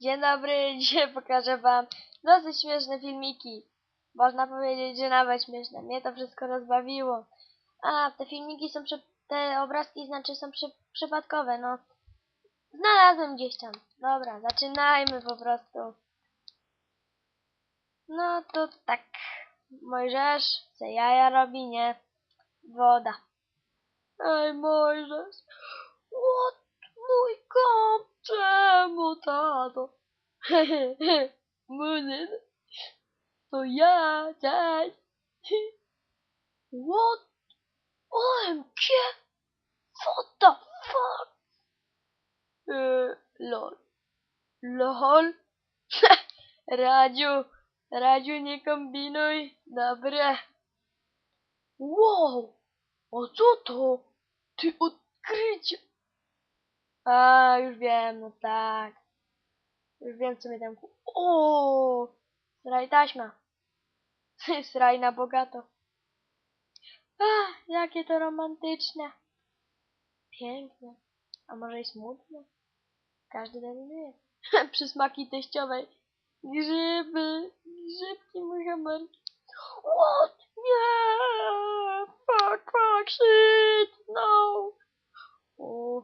Dzień dobry, dzisiaj pokażę wam dosyć śmieszne filmiki. Można powiedzieć, że nawet śmieszne. Mnie to wszystko rozbawiło. A, te filmiki są, przy... te obrazki znaczy są przy... przypadkowe, no. Znalazłem gdzieś tam. Dobra, zaczynajmy po prostu. No to tak. Mojżesz se jaja robi, nie? Woda. Ej, Mojżesz. father. Morning. So yeah, Dad. what? OMG! What the fuck? Uh, lol. Lol? Radio. Radio не комбинуй. Добре. Wow! А co to? Ty открытие! A, ah, już wiem, no tak. Już wiem, co mnie tam... O, Sraj taśma. Sraj na bogato. Ach, jakie to romantyczne. Piękne. A może i smutne? Każdy decyduje. Przysmaki teściowej. Grzyby. Grzybki muchamerki. What? Nie! Fuck, fuck, shit! No! O,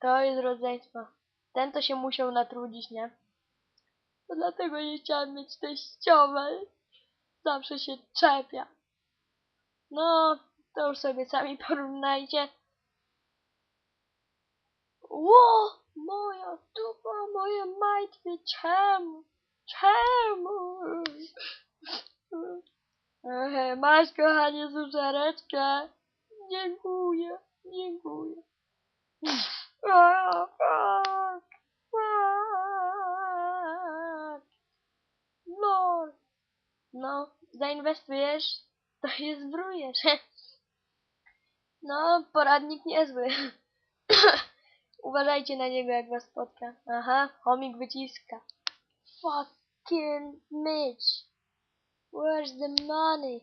to jest rodzeństwo. Ten to się musiał natrudzić, nie? To dlatego nie chciałem mieć teściowej. Zawsze się czepia. No, to już sobie sami porównajcie. Ło, moja dupa, moje majtki, czemu? Czemu? Masz, kochanie, suszareczkę. Dziękuję, dziękuję. No, zainwestujesz, to się zwrójesz. No, poradnik niezły. Uważajcie na niego, jak was spotka. Aha, chomik wyciska. Fucking Mitch. Where's the money?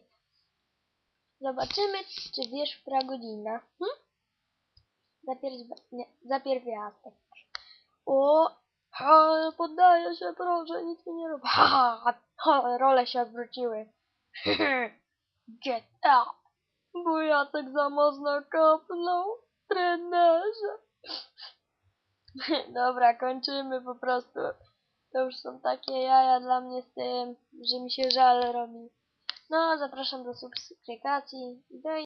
Zobaczymy, czy wiesz, która godzina. Hm? Zapier... Nie, zapierwiastek. O, ha, poddaję się, proszę, nic mi nie rób. Ha, ha, ha, role się odwróciły. Get up. Bo Jacek za mocno kopnął. Trenerze. Dobra, kończymy po prostu. To już są takie jaja dla mnie z tym, że mi się żal robi. No, zapraszam do subskrybacji. Do